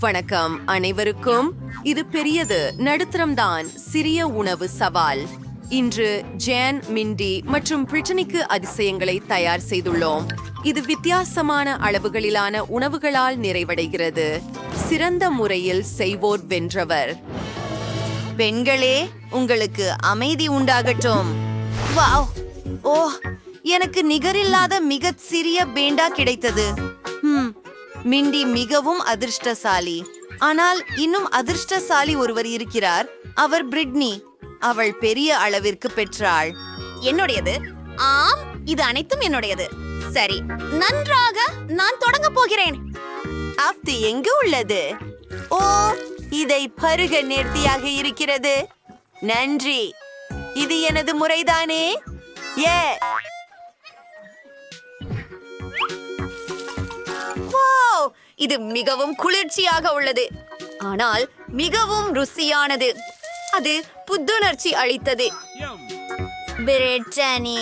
வணக்கம் அனைவருக்கும். இது பெரியது நடுத்தரம்தான் சிறிய உணவு சவால். இன்று ஜேன் மிண்டி மற்றும் பிரிட்டனிக்கு அதிசயங்களை தயார் செய்துள்ளோம். இது வித்தியாசமான அளவுகளிலான உணவுகளால் நிறைவடைகிறது. சிறந்த முறையில் செய்வோர் வென்றவர். பெண்களே உங்களுக்கு அமைதி உண்டாகட்டும். வாவ்! ஓ எனக்கு நிகரில்லாத மிகச் சிறிய பேண்டா கிடைத்தது. மிண்டி மிகவும் அதிர்ஷ்டசாலி. ஆனால் இன்னும் அதிர்ஷ்டசாலி ஒருவர் இருக்கிறார். அவர் பிரிட்னி அவள் பெரிய அளவிற்கு பெற்றாள். என்னுடையது? ஆம் இது அனைத்தும் என்னுடையது. சரி நன்றாக நான் தொடங்க போகிறேன். அப்து எங்கு உள்ளது? ஓ இதை பருக நேர்த்தியாக இருக்கிறது. நன்றி. இது எனது முறைதானே? ஏ இது மிகவும் குளிர்ச்சியாக உள்ளது. ஆனால் மிகவும் ருசியானது. அது புத்துணர்ச்சி அளித்தது. பிரிட்டனி.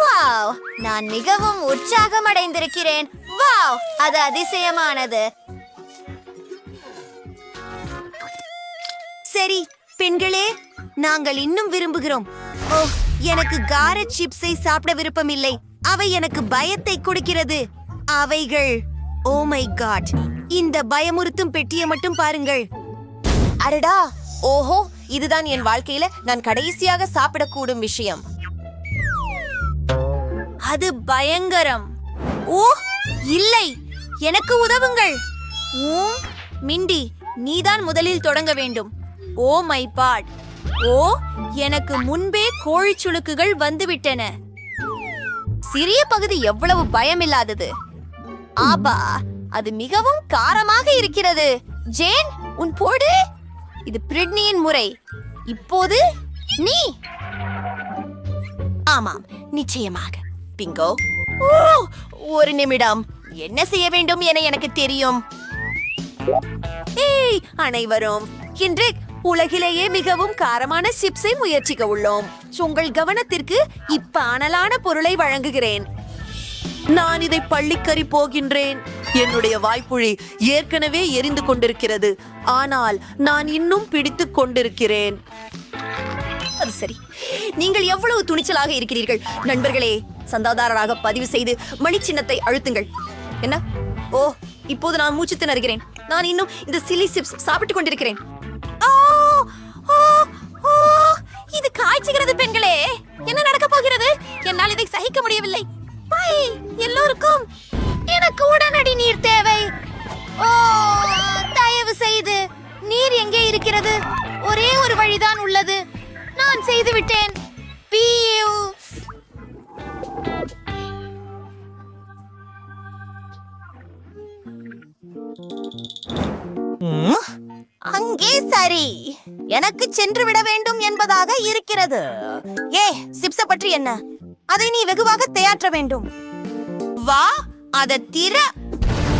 வாவ் நான் மிகவும் உற்சாகம் அடைந்திருக்கிறேன் வாவ் அது அதிசயமானது. சரி பெண்களே நாங்கள் இன்னும் விரும்புகிறோம். ஓ எனக்கு கார சிப்ஸை சாப்பிட விருப்பமில்லை. அவை எனக்கு பயத்தை கொடுக்கிறது. அவைகள் ஓ மை காட் இந்த பயமுறுத்தும் பெட்டியை மட்டும் பாருங்கள். அடடா ஓஹோ இதுதான் என் வாழ்க்கையில நான் கடைசியாக சாப்பிடக்கூடும் விஷயம். அது பயங்கரம். ஓ இல்லை எனக்கு உதவுங்கள். ஊம், மிண்டி நீதான் முதலில் தொடங்க வேண்டும். ஓ மை பாட் ஓ எனக்கு முன்பே கோழிச்சுளுக்குகள் வந்துவிட்டன. சிறிய பகுதி எவ்வளவு பயமில்லாதது. ஆபா அது மிகவும் காரமாக இருக்கிறது. ஜேன் உன் போடு. இது பிரிட்னியின் முறை. இப்போது நீ. ஆமாம் நிச்சயமாக. பிங்கோ. ஓ ஒரு நிமிடம். என்ன செய்ய வேண்டும் என எனக்கு தெரியும். ஏய் அனைவரும் இன்று உலகிலேயே மிகவும் காரமான சிப்ஸை முயற்சிக்க உள்ளோம். உங்கள் கவனத்திற்கு இப்ப அனலான பொருளை வழங்குகிறேன். நான் இதை பள்ளிக்கறி போகின்றேன். என்னுடைய வாய்ப்புழி ஏற்கனவே எரிந்து கொண்டிருக்கிறது. ஆனால் நான் இன்னும் பிடித்துக் கொண்டிருக்கிறேன். அது சரி. நீங்கள் எவ்வளவு துணிச்சலாக இருக்கிறீர்கள்? நண்பர்களே சந்தாதாரராக பதிவு செய்து மணி சின்னத்தை அழுத்துங்கள். என்ன? ஓ இப்போது நான் மூச்சு திணறுகிறேன். நான் இன்னும் இந்த சில்லி சிப்ஸ் சாப்பிட்டுக் கொண்டிருக்கிறேன். இது காய்ச்சுகிறது பெண்களே. என்ன நடக்க போகிறது? என்னால் இதை சகிக்க முடியவில்லை. பை எல்லோருக்கும் எனக்கு உடனடி நீர் தேவை. ஓ தயவு செய்து நீர் எங்கே இருக்கிறது? ஒரே ஒரு வழிதான் உள்ளது. நான் செய்து விட்டேன் பியூ அங்கே சரி. எனக்கு சென்று விட வேண்டும் என்பதாக இருக்கிறது. ஏ சிப்ஸ பற்றி என்ன? அதை நீ வெகுவாக தேயாற்ற வேண்டும். வா அத திற.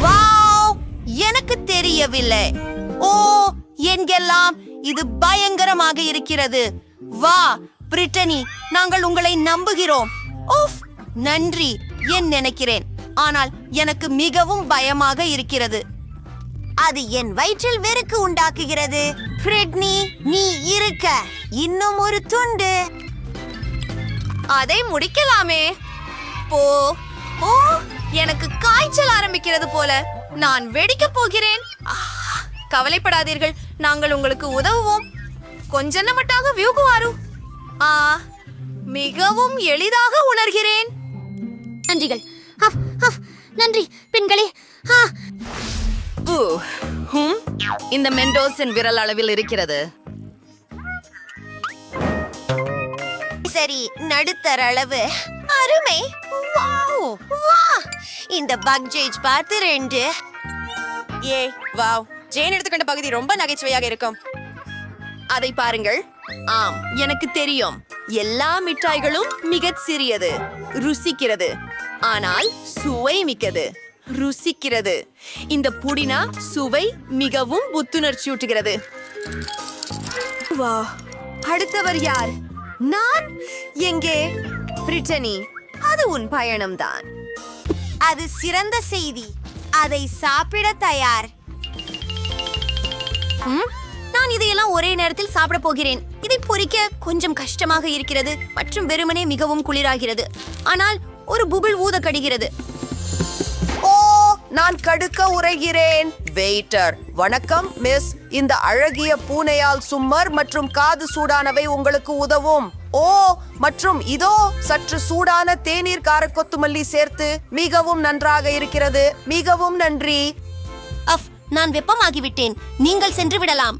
வாவ் எனக்கு தெரியவில்லை. ஓ எங்கெல்லாம் இது பயங்கரமாக இருக்கிறது. வா பிரிட்டனி நாங்கள் உங்களை நம்புகிறோம். ஓஃப் நன்றி என் நினைக்கிறேன். ஆனால் எனக்கு மிகவும் பயமாக இருக்கிறது. அது என் வயிற்றில் வெறுக்கு உண்டாக்குகிறது. பிரிட்னி நீ இருக்க. இன்னும் ஒரு துண்டு. அதை முடிக்கலாமே. போ. ஓ எனக்கு காய்ச்சல் ஆரம்பிக்கிறது போல. நான் வெடிக்க போகிறேன். கவலைப்படாதீர்கள். நாங்கள் உங்களுக்கு உதவுவோம். கொஞ்ச நமட்டாக வியூகுவாரு ஆ மிகவும் எளிதாக உணர்கிறேன். நன்றிகள். நன்றி பெண்களே. ஆ. ஹும், இந்த மெண்டோஸின் விரல் அளவில் இருக்கிறது. சரி நடுத்தர அளவு. அருமை. இந்த பக்ஜேஜ் பார்த்து ரெண்டு. ஏ வாவ். ஜேன் எடுத்துக்கொண்ட பகுதி ரொம்ப நகைச்சுவையாக இருக்கும். அதை பாருங்கள். ஆம் எனக்கு தெரியும். எல்லா மிட்டாய்களும் மிகச் சிறியது ருசிக்கிறது. ஆனால் சுவை மிக்கது. ருசிக்கிறது. இந்த புடினா சுவை மிகவும் புத்துணர்ச்சியூட்டுகிறது. வா அடுத்தவர் யார்? நான் எங்கே? பிரிட்டனி. அது உன் பயணம்தான். அது சிறந்த செய்தி. அதை சாப்பிட தயார். நான் இதையெல்லாம் ஒரே நேரத்தில் சாப்பிட போகிறேன். இதை பொறிக்க கொஞ்சம் கஷ்டமாக இருக்கிறது. மற்றும் வெறுமனே மிகவும் குளிராகிறது. ஆனால் ஒரு புபிள் ஊத கடிகிறது நான் கடுக்க உரைகிறேன். வெயிட்டர் வணக்கம் மிஸ் இந்த அழகிய பூனையால் சும்மர் மற்றும் காது சூடானவை உங்களுக்கு உதவும். ஓ மற்றும் இதோ சற்று சூடான தேநீர் கார கொத்துமல்லி சேர்த்து மிகவும் நன்றாக இருக்கிறது. மிகவும் நன்றி. அஃப் நான் வெப்பமாகிவிட்டேன். நீங்கள் சென்று விடலாம்.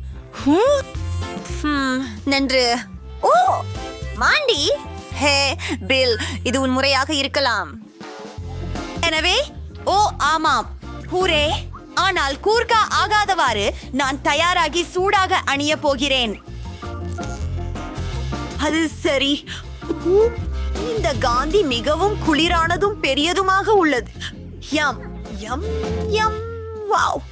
நன்று. ஓ மாண்டி. ஹே பில் இது உன் முறையாக இருக்கலாம். எனவே ஆமாம். ஹூரே ஆனால் கூர்க்கா ஆகாதவாறு நான் தயாராகி சூடாக அணிய போகிறேன். அது சரி. இந்த காந்தி மிகவும் குளிரானதும் பெரியதுமாக உள்ளது. Yum yum yum wow.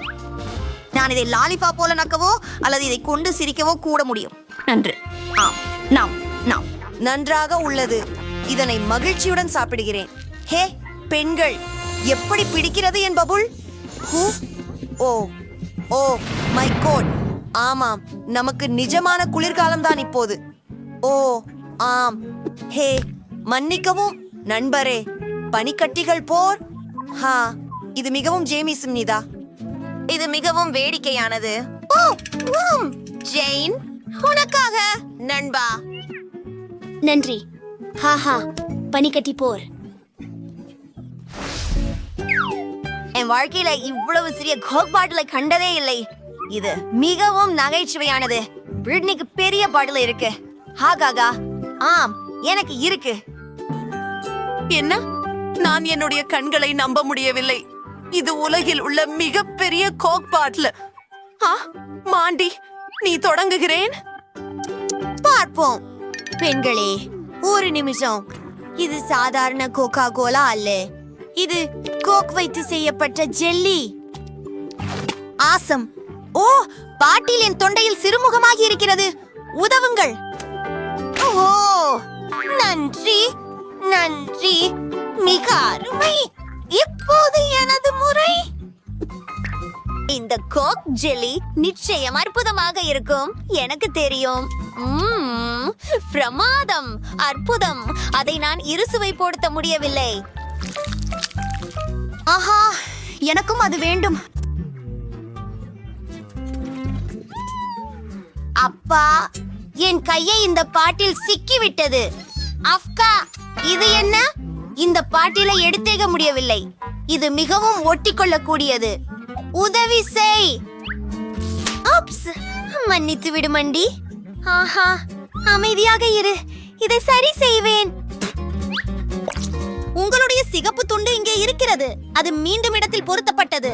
நான் இதை லாலிபா போல நக்கவோ அல்லது இதை கொண்டு சிரிக்கவோ கூட முடியும். நன்று. ஆம் நாம் நாம். நன்றாக உள்ளது. இதனை மகிழ்ச்சியுடன் சாப்பிடுகிறேன். ஹே பெண்கள். எப்படி பிடிக்கிறது என் பபுள் ஹூ ஓ ஓ மை கோட் ஆமாம் நமக்கு நிஜமான குளிர்காலம் தான் இப்போது. ஓ ஆம். ஹே மன்னிக்கவும் நண்பரே. பனிக்கட்டிகள் போர். ஹா இது மிகவும் ஜேமிசும் நிதா. இது மிகவும் வேடிக்கையானது. ஓ உம், ஜெயின் உனக்காக நண்பா. நன்றி. ஹாஹா பனிக்கட்டி போர். என் வாழ்க்கையில இவ்வளவு சிறிய கோக் பாட்டிலை கண்டதே இல்லை. இது மிகவும் நகைச்சுவையானது. பிரிட்னிக்கு பெரிய பாட்டில் இருக்கு. ஹாகாகா ஆம் எனக்கு இருக்கு. என்ன? நான் என்னுடைய கண்களை நம்ப முடியவில்லை. இது உலகில் உள்ள மிகப்பெரிய கோக் பாட்டில் ஆ மாண்டி நீ தொடங்குகிறேன்? பார்ப்போம். பெண்களே ஒரு நிமிஷம். இது சாதாரண கோகா கோலா அல்ல. இது கோக் வைத்து செய்யப்பட்ட ஜெல்லி. ஆசம். ஓ பாட்டில் என் தொண்டையில் சிறுமுகமாகி இருக்கிறது. உதவுங்கள். ஓ நன்றி நன்றி. மிக அருமை. இப்போது எனது முறை. இந்த கோக் ஜெல்லி நிச்சயம் அற்புதமாக இருக்கும். எனக்கு தெரியும். பிரமாதம் அற்புதம். அதை நான் இருசுவை போடுத்த முடியவில்லை. ஆஹா எனக்கும் அது வேண்டும். அப்பா என் கையை இந்த பாட்டில் சிக்கிவிட்டது. அஃப்கா இது என்ன? இந்த பாட்டிலை எடுத்தேக முடியவில்லை. இது மிகவும் ஒட்டிக்கொள்ளக்கூடியது. உதவி செய். அப்ஸ் மன்னித்து விடுமண்டி ஆஹா அமைதியாக இரு. இதை சரி செய்வேன். உங்களுடைய சிகப்பு துண்டு இங்கே இருக்கிறது. அது மீண்டும் இடத்தில் பொருத்தப்பட்டது.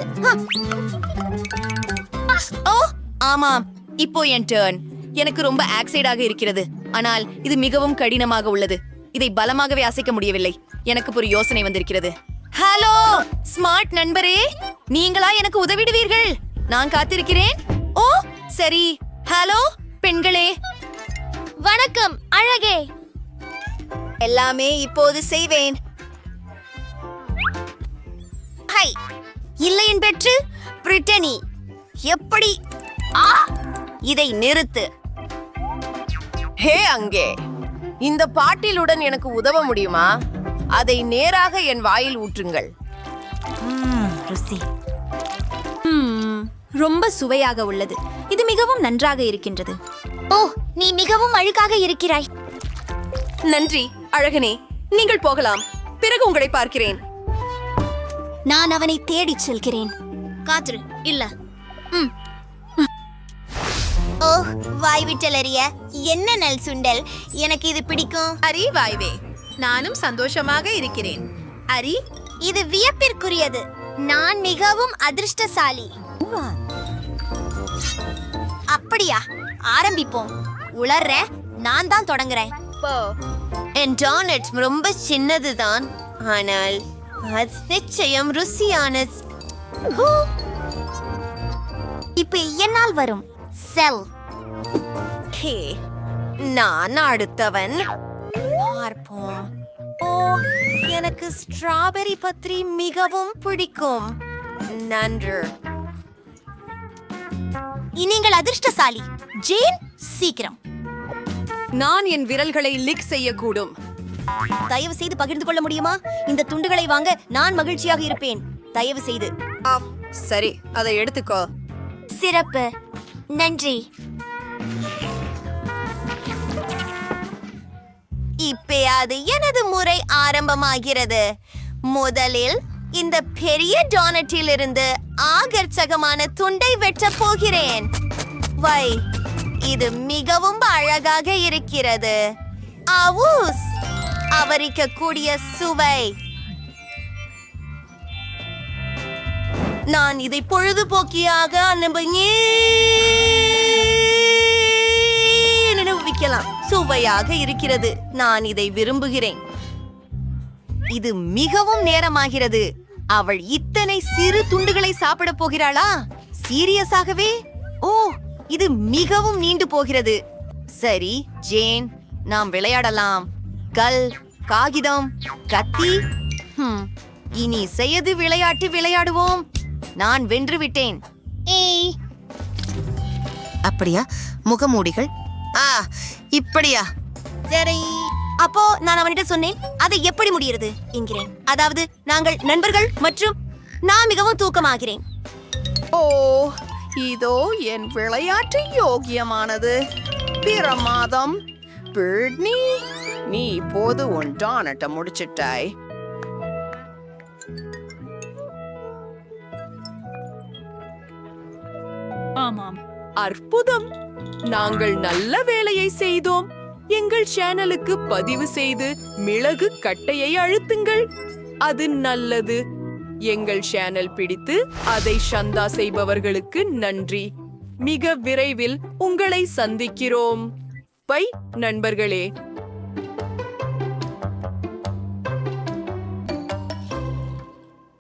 ஓ ஆமாம். இப்போ என் டர்ன். எனக்கு ரொம்ப ஆக்சைடாக இருக்கிறது. ஆனால் இது மிகவும் கடினமாக உள்ளது. இதை பலமாகவே அசைக்க முடியவில்லை. எனக்கு ஒரு யோசனை வந்திருக்கிறது. ஹலோ ஸ்மார்ட் நண்பரே. நீங்களா எனக்கு உதவிடுவீர்கள். நான் காத்திருக்கிறேன். ஓ சரி. ஹலோ பெண்களே. வணக்கம் அழகே. எல்லாமே இப்போது செய்வேன். ஹை. இல்லையன் பெற்று பிரிட்டனி எப்படி? ஆ இதை நிறுத்து. ஹே அங்கே. இந்த பாட்டிலுடன் எனக்கு உதவ முடியுமா? அதை நேராக என் வாயில் ஊற்றுங்கள். ருசி. ரொம்ப சுவையாக உள்ளது. இது மிகவும் நன்றாக இருக்கின்றது. ஓ நீ மிகவும் அழுக்காக இருக்கிறாய். நன்றி அழகனே. நீங்கள் போகலாம். பிறகு உங்களை பார்க்கிறேன். நான் அவனை தேடிச் செல்கிறேன். காத்துரு இல்ல. ம். ஓ வாய் விட்டலறிய என்ன நல் சுண்டல்? எனக்கு இது பிடிக்கும். அரி வாய்வே. நானும் சந்தோஷமாக இருக்கிறேன். அரி? இது வியப்பிற்குரியது. நான் மிகவும் அதிர்ஷ்டசாலி. அப்படியா? ஆரம்பிப்போம். உளர்ற நான் தான் தொடங்குறேன். என் டோனட் ரொம்ப சின்னதுதான் ஆனால் அது நிச்சயம் ருசியானது. இப்போ இப்ப என்னால் வரும். செல். ஹே நான் அடுத்தவன். பார்ப்போம். ஓ எனக்கு ஸ்ட்ராபெரி பத்திரி மிகவும் பிடிக்கும். நன்று. நீங்கள் அதிர்ஷ்டசாலி. ஜேன் சீக்கிரம். நான் என் விரல்களை லிக் செய்யக்கூடும். தயவு செய்து பகிர்ந்து கொள்ள முடியுமா? இந்த துண்டுகளை வாங்க நான் மகிழ்ச்சியாக இருப்பேன். தயவு செய்து சரி அதை எடுத்துக்கோ. சிறப்பு. நன்றி. இப்பயாவது எனது முறை ஆரம்பமாகிறது. முதலில் இந்த பெரிய டோனட்டில் இருந்து ஆகர்ச்சகமான துண்டை வெட்டப் போகிறேன். வை இது மிகவும் அழகாக இருக்கிறது. அவுஸ். அவரிக்கக்கூடிய சுவை. நான் இதை பொழுதுபோக்கியாக நினைவிக்கலாம் சுவையாக இருக்கிறது. நான் இதை விரும்புகிறேன். இது மிகவும் நேரமாகிறது. அவள் இத்தனை சிறு துண்டுகளை சாப்பிட போகிறாளா? சீரியஸாகவே? ஓ இது மிகவும் நீண்டு போகிறது. சரி ஜேன் நாம் விளையாடலாம். கல் காகிதம் கத்தி. ஹம், இனி செய்யது விளையாட்டு விளையாடுவோம். நான் வென்று விட்டேன். ஏய். அப்படியா? முகமூடிகள்? ஆ இப்படியா? சரி. அப்போ நான் அவனிடம் சொன்னேன் அதை எப்படி முடிகிறது? என்கிறேன். அதாவது நாங்கள் நண்பர்கள் மற்றும் நான் மிகவும் தூக்கமாகிறேன். ஓ இதோ என் விளையாட்டு யோகியமானது. பிரமாதம். பிட்னி நீ இப்போது உன் டானட்டை முடிச்சிட்டாய். ஆமாம். அற்புதம். நாங்கள் நல்ல வேலையை செய்தோம். எங்கள் சேனலுக்கு பதிவு செய்து மிளகு கட்டையை அழுத்துங்கள். அது நல்லது. எங்கள் சேனல் பிடித்து அதை சந்தா செய்பவர்களுக்கு நன்றி. மிக விரைவில் உங்களை சந்திக்கிறோம். பை நண்பர்களே.